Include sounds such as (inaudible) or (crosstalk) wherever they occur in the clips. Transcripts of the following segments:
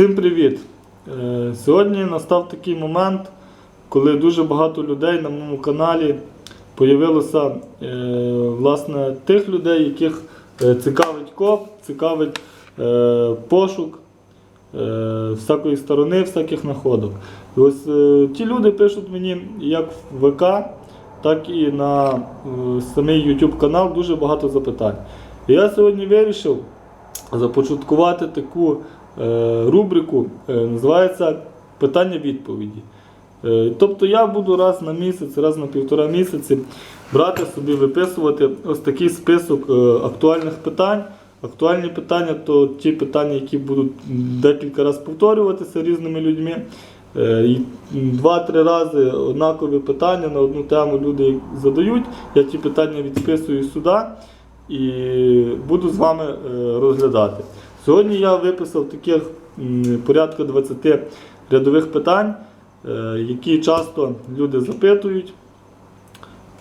Всім привіт! Е, Сьогодні настав такий момент, коли дуже багато людей на моєму каналі появилося е, власне тих людей, яких е, цікавить коп, цікавить пошук всякої сторони, всяких находок. І ось ті люди пишуть мені як в ВК, так і на самий YouTube канал дуже багато запитань. І я сьогодні вирішив започаткувати таку рубрику, е, називається Питання-відповіді. Е, тобто я буду раз на місяць, раз на півтора місяці брати собі, виписувати ось такий список е, актуальних питань. Актуальні питання то ті питання, які будуть декілька разів повторюватися різними людьми. Е, Два-три рази однакові питання на одну тему люди задають. Я ті питання відсписую сюди і буду з вами е, розглядати. Сьогодні я виписав таких порядка 20 рядових питань, е, які часто люди запитують.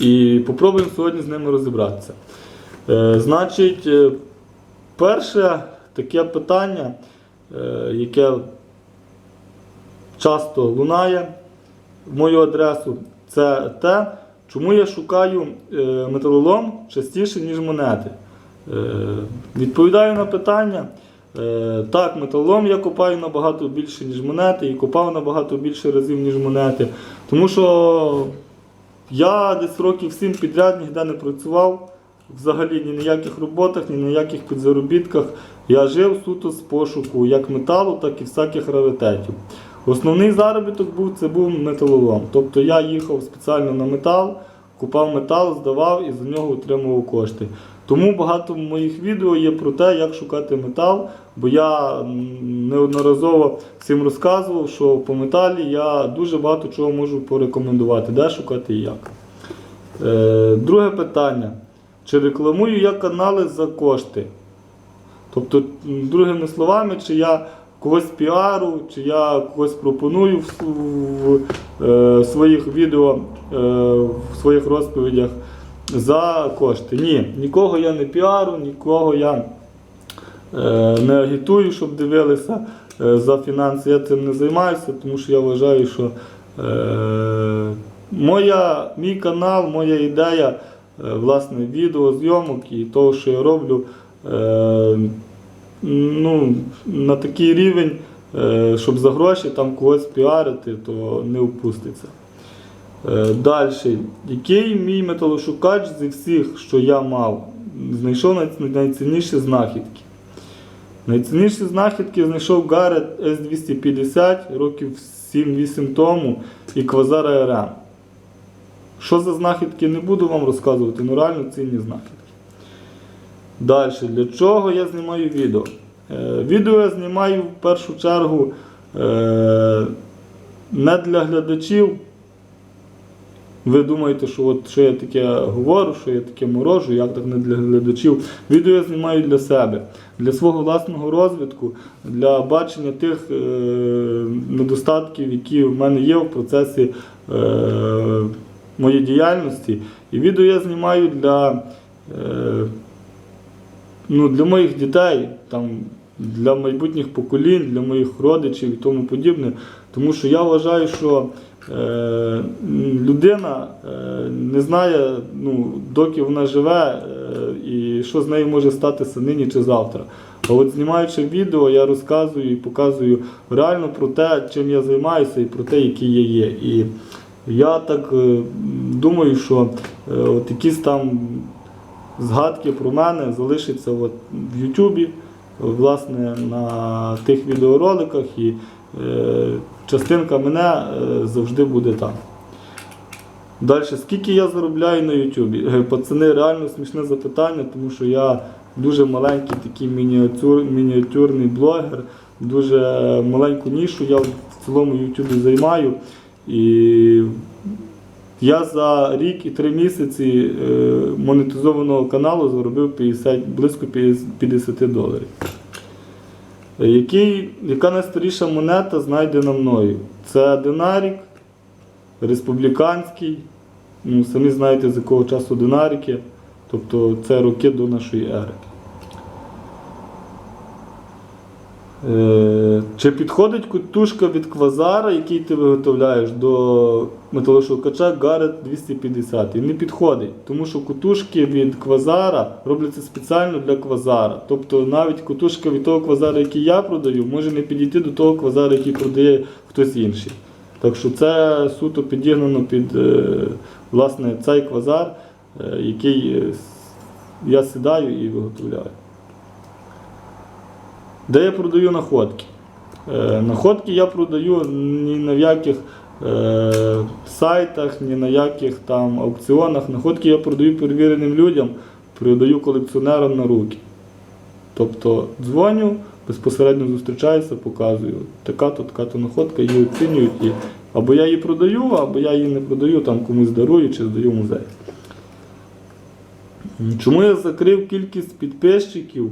І попробуємо сьогодні з ними розібратися. Е, Значить, е, перше таке питання, яке часто лунає в мою адресу, це те, чому я шукаю металолом частіше, ніж монети. Відповідаю на питання. Е, Так, металолом я копаю набагато більше, ніж монети, і копав набагато більше разів, ніж монети. Тому що я десь років 7 підряд ніде не працював. Взагалі ні на яких роботах, ні на яких підзаробітках. Я жив суто з пошуку як металу, так і всяких раритетів. Основний заробіток був це був металолом. Тобто я їхав спеціально на метал, купав метал, здавав і за нього отримував кошти. Тому багато моїх відео є про те, як шукати метал, бо я неодноразово всім розказував, що по металі я дуже багато чого можу порекомендувати, де шукати і як. Е, друге питання. Чи рекламую я канали за кошти? Тобто, другими словами, чи я когось піару, чи я когось пропоную в, е, своїх відео, е, в своїх розповідях за кошти. Ні, нікого я не піару, нікого я е, не агітую, щоб дивилися е, за фінанси. Я цим не займаюся, тому що я вважаю, що е, моя, мій канал, моя ідея власне, відеозйомок і того, що я роблю, ну, на такий рівень, щоб за гроші там когось піарити, то не впуститься. Далі. Який мій металошукач зі всіх, що я мав, знайшов найцінніші знахідки? Найцінніші знахідки знайшов Гарет С-250 років 7-8 тому і Квазар АРМ. Що за знахідки не буду вам розказувати, ну реально цінні знахідки. Далі, для чого я знімаю відео? Е, відео я знімаю в першу чергу е, не для глядачів. Ви думаєте, що от що я таке говорю, що я таке морожу, як так не для глядачів. Відео я знімаю для себе, для свого власного розвитку, для бачення тих е, недостатків, які в мене є в процесі е, моєї діяльності. І відео я знімаю для, е, ну, для моїх дітей, там, для майбутніх поколінь, для моїх родичів і тому подібне. Тому що я вважаю, що е, людина е, не знає, ну, доки вона живе, е, і що з нею може статися нині чи завтра. А от знімаючи відео, я розказую і показую реально про те, чим я займаюся, і про те, який я є. І я так е, думаю, що е, от якісь там згадки про мене залишаться от в Ютубі, власне, на тих відеороликах, і е, частинка мене е, завжди буде там. Далі, скільки я заробляю на Ютубі? Е, Пацани, реально смішне запитання, тому що я дуже маленький такий мініатюр, мініатюрний блогер, дуже маленьку нішу я в цілому Ютубі займаю. І я за рік і три місяці е, монетизованого каналу заробив 50, близько 50 доларів. Який, яка найстаріша монета знайдена мною? Це динарік, республіканський. Ну, самі знаєте, з якого часу динарики. Тобто це роки до нашої ери. Е, Чи підходить кутушка від квазара, який ти виготовляєш до металошукача Garrett 250? І Не підходить, тому що кутушки від квазара робляться спеціально для квазара. Тобто навіть кутушка від того квазара, який я продаю, може не підійти до того квазара, який продає хтось інший. Так що це суто підігнано під е, власне цей квазар, е, який е, я сідаю і виготовляю. Де я продаю находки? Е, находки я продаю ні на яких е, сайтах, ні на яких там аукціонах. Находки я продаю перевіреним людям, продаю колекціонерам на руки. Тобто дзвоню, безпосередньо зустрічаюся, показую. Така-то, така-то находка, її оцінюють. І або я її продаю, або я її не продаю, там комусь дарую чи здаю музей. Чому я закрив кількість підписчиків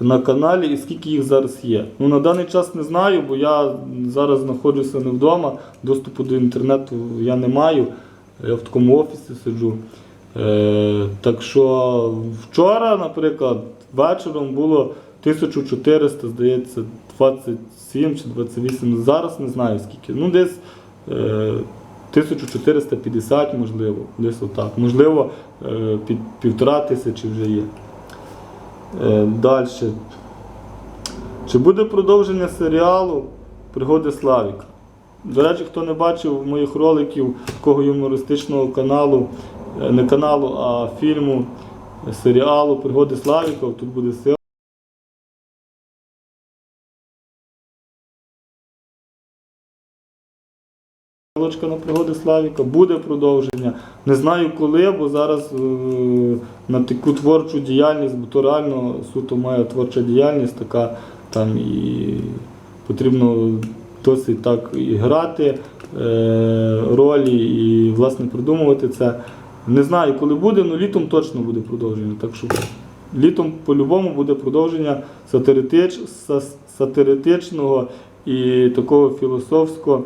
на каналі і скільки їх зараз є? Ну, на даний час не знаю, бо я зараз знаходжуся не вдома, доступу до інтернету я не маю. Я в такому офісі сиджу. Е, так що вчора, наприклад, вечором було 1400, здається, 27 чи 28. Зараз не знаю скільки. Ну, десь е, 1450, можливо, десь отак. Можливо, е, під півтора тисячі вже є. Е, Далі. Чи буде продовження серіалу Пригоди Славіка? До речі, хто не бачив моїх роликів такого юмористичного каналу, е, не каналу, а фільму, е, серіалу Пригоди Славіка, тут буде Ссылочка на пригоди Славіка, буде продовження. Не знаю коли, бо зараз е, на таку творчу діяльність, бо то реально суто моя творча діяльність, така там і потрібно досить так і грати е, ролі, і власне придумувати це. Не знаю, коли буде, але літом точно буде продовження. Так що літом по-любому буде продовження сатиритич, сатиритичного і такого філософського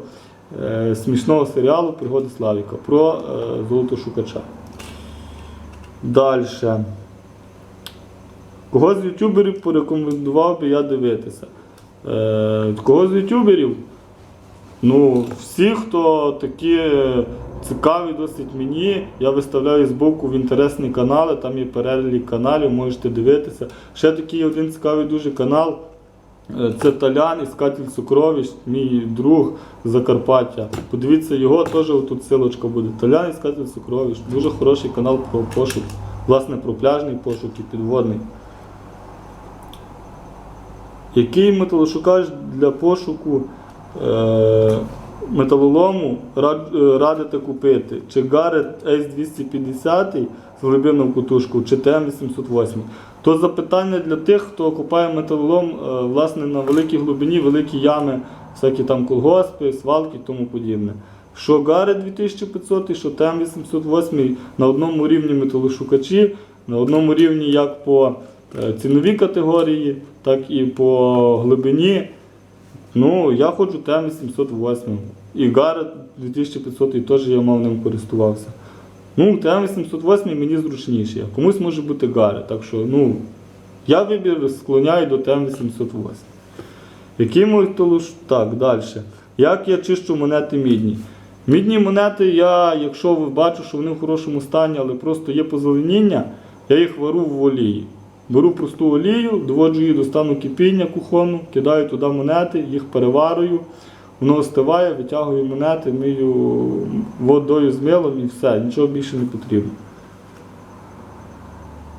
смішного серіалу Пригоди Славіка про е, золотошукача. Далі. Кого з ютуберів порекомендував би я дивитися? Е, кого з ютуберів? Ну, всі, хто такі е, цікаві досить мені, я виставляю збоку в інтересні канали, там є перелік каналів, можете дивитися. Ще такий один цікавий дуже канал. Е, це Толян, іскатель Сукровіч, мій друг Закарпаття. Подивіться, його теж тут силочка буде. Толян, іскатель Сукровіч. Дуже хороший канал про пошук. Власне, про пляжний пошук і підводний. Який металошукач для пошуку е, металолому е, радите купити? Чи Гарет S250? глибинному кутушку чи ТМ-808. То запитання для тих, хто копає металолом е, власне, на великій глибині, великі ями, всякі там колгоспи, свалки і тому подібне. Що Гари 2500 і що ТМ-808 на одному рівні металошукачі, на одному рівні як по е, ціновій категорії, так і по глибині. Ну, Я ходжу ТМ-808. І Гари 2500 і теж я мав ним користувався. Ну, ТМ808 мені зручніший, а комусь може бути Гаррет. Так що, ну, я вибір склоняю до ТМ808. Який металош... Так, далі. Як я чищу монети мідні? Мідні монети, я, якщо ви бачу, що вони в хорошому стані, але просто є позеленіння, я їх вару в олії. Беру просту олію, доводжу її до стану кипіння кухонну, кидаю туди монети, їх переварую, воно остиває, витягую монети, мию водою з милом і все, нічого більше не потрібно.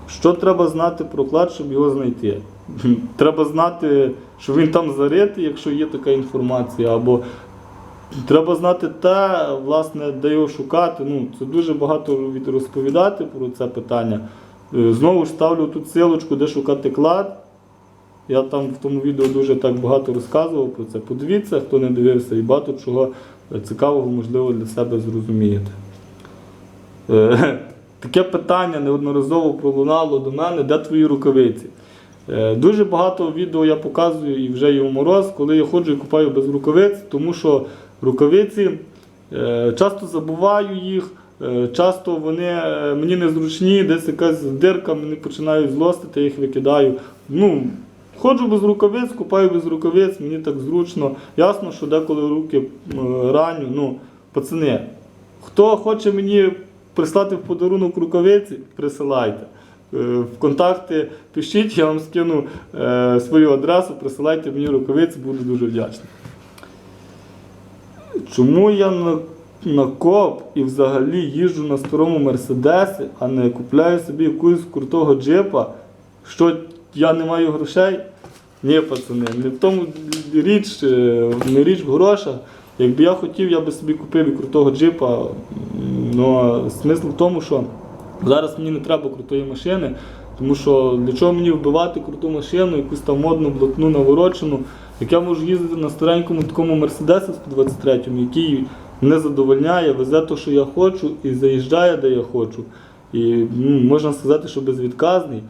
Що треба знати про клад, щоб його знайти? (laughs) Треба знати, що він там заритий, якщо є така інформація, або треба знати те, власне, де його шукати. Ну, це дуже багато від- розповідати про це питання. Е, Знову ж ставлю тут силочку, де шукати клад. Я там в тому відео дуже так багато розказував про це. Подивіться, хто не дивився, і багато чого цікавого, можливо, для себе зрозумієте. Е, (laughs) Таке питання неодноразово пролунало до мене, де твої рукавиці? Е, Дуже багато відео я показую і вже є мороз, коли я ходжу і купаю без рукавиць, тому що рукавиці е, часто забуваю їх, часто вони мені незручні, десь якась дирка, мене починають злостити, я їх викидаю. Ну, Ходжу без рукавиць, купаю без рукавиць, мені так зручно. Ясно, що деколи руки раню. Ну, пацани, хто хоче мені прислати в подарунок рукавиці, присилайте. Е, В контакти пишіть, я вам скину е, свою адресу, присилайте мені рукавиці, буду дуже вдячний. Чому я на, на коп і взагалі їжджу на старому мерседесі, а не купляю собі якусь крутого джипа, що я не маю грошей? Ні, пацани, не в тому річ, е, не річ в грошах. Якби я хотів, я би собі купив і крутого джипа. М, Ну, смисл в тому, що зараз мені не треба крутої машини, тому що для чого мені вбивати круту машину, якусь там модну, блатну, наворочену, як я можу їздити на старенькому такому мерседесі 123, який мене задовольняє, везе те, що я хочу, і заїжджає, де я хочу. І можна сказати, що безвідказний.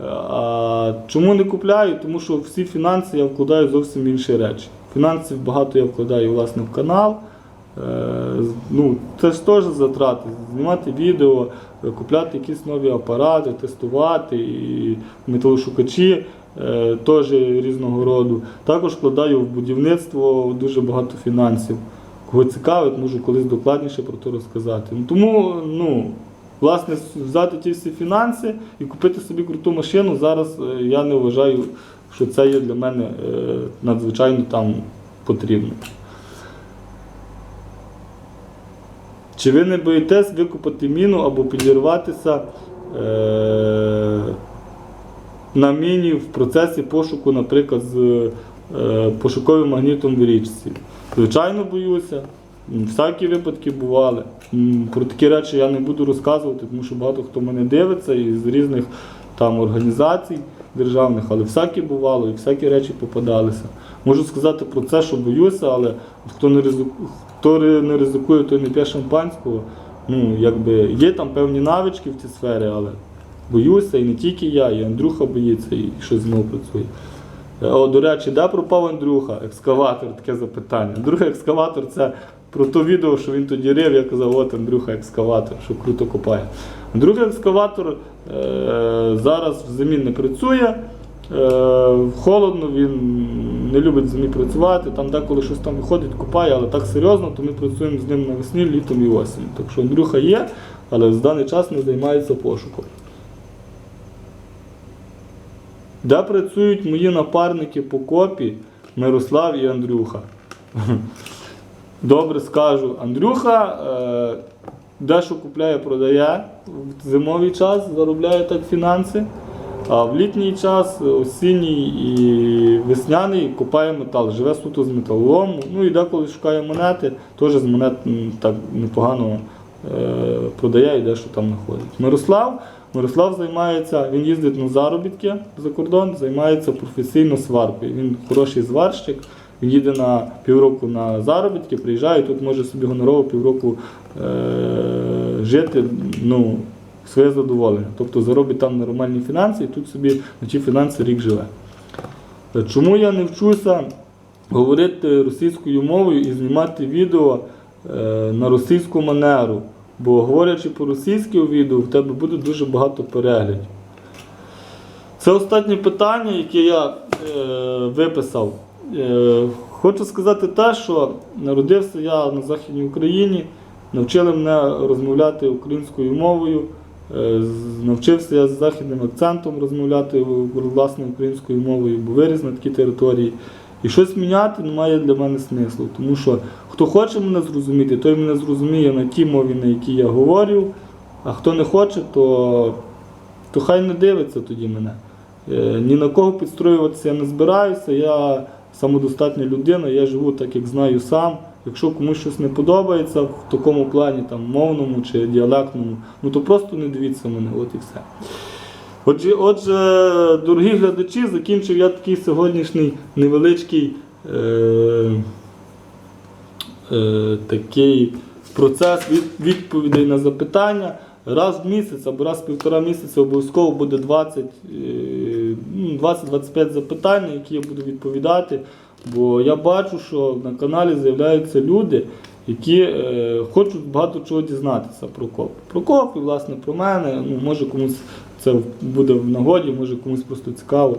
А чому не купляю? Тому що всі фінанси я вкладаю зовсім інші речі. Фінансів багато я вкладаю власне в канал. Е, Ну, це ж теж затрати. Знімати відео, купляти якісь нові апарати, тестувати і металошукачі е, теж різного роду. Також вкладаю в будівництво дуже багато фінансів. Кого цікавить, можу колись докладніше про це розказати. Тому, ну, власне, взяти ті всі фінанси і купити собі круту машину, зараз е, я не вважаю, що це є для мене е, надзвичайно там потрібно. Чи ви не боїтесь викопати міну або підірватися е, на міні в процесі пошуку, наприклад, з е, пошуковим магнітом в річці? Звичайно, боюся. Всякі випадки бували. Про такі речі я не буду розказувати, тому що багато хто мене дивиться із різних там організацій державних, але всякі бувало і всякі речі попадалися. Можу сказати про це, що боюся, але хто не ризикує, хто не ризикує, той не п'є шампанського. Ну, якби є там певні навички в цій сфері, але боюся, і не тільки я, і Андрюха боїться, і щось з мною працює. Е, О, до речі, де пропав Андрюха? Екскаватор, таке запитання. Андрюха екскаватор це про то відео, що він тоді рив, я казав, от Андрюха екскаватор, що круто копає. Андрюха екскаватор е, зараз в зимі не працює. Е, холодно, він не любить в зимі працювати, там деколи щось там виходить, копає, але так серйозно, то ми працюємо з ним навесні, літом і осінь. Так що Андрюха є, але в даний час не займається пошуком. Де працюють мої напарники по копі Мирослав і Андрюха? (laughs) Добре скажу. Андрюха е, дещо купляє, продає в зимовий час, заробляє так фінанси. А в літній час, осінній і весняний купає метал, живе суто з металолому. Ну і деколи шукає монети, теж з монет так непогано е, продає і дещо там знаходить. Мирослав. Мирослав займається, він їздить на заробітки за кордон, займається професійно сваркою. Він хороший зварщик, він їде на півроку на заробітки, приїжджає, тут може собі гонорово півроку е, жити. Ну, своє задоволення. Тобто заробить там нормальні фінанси і тут собі на ті фінанси рік живе. Е, Чому я не вчуся говорити російською мовою і знімати відео е, на російську манеру? Бо говорячи по-російськи у відео, в тебе буде дуже багато переглядів. Це останнє питання, яке я е, виписав. Е, хочу сказати те, що народився я на Західній Україні, навчили мене розмовляти українською мовою. Е, Навчився я з західним акцентом розмовляти власне українською мовою, бо виріс на такій території. І щось міняти немає для мене смислу. Тому що хто хоче мене зрозуміти, той мене зрозуміє на тій мові, на якій я говорю. А хто не хоче, то, то хай не дивиться тоді мене. Е, Ні на кого підстроюватися я не збираюся. Я самодостатня людина, я живу так, як знаю сам. Якщо комусь щось не подобається в такому плані, там, мовному чи діалектному, ну то просто не дивіться мене, от і все. Отже, отже, дорогі глядачі, закінчив я такий сьогоднішній невеличкий е, е, такий процес від, відповідей на запитання. Раз в місяць або раз в півтора місяця обов'язково буде 20, е, 20-25 запитань, на які я буду відповідати. Бо я бачу, що на каналі з'являються люди, які е, хочуть багато чого дізнатися про коп. Про коп і власне про мене. Ну, може комусь це буде в нагоді, може комусь просто цікаво.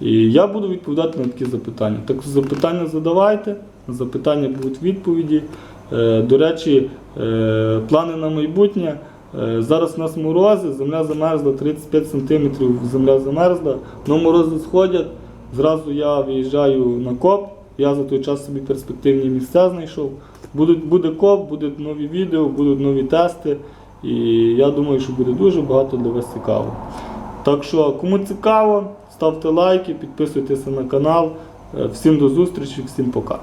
І я буду відповідати на такі запитання. Так запитання задавайте, на запитання будуть відповіді. Е, До речі, е, плани на майбутнє. Е, Зараз у нас морози, земля замерзла 35 см, земля замерзла, но морози сходять. Зразу я виїжджаю на коп. Я за той час собі перспективні місця знайшов. Будуть, буде коп, будуть нові відео, будуть нові тести. І я думаю, що буде дуже багато для вас цікаво. Так що, кому цікаво, ставте лайки, підписуйтеся на канал. Е, Всім до зустрічі, всім пока.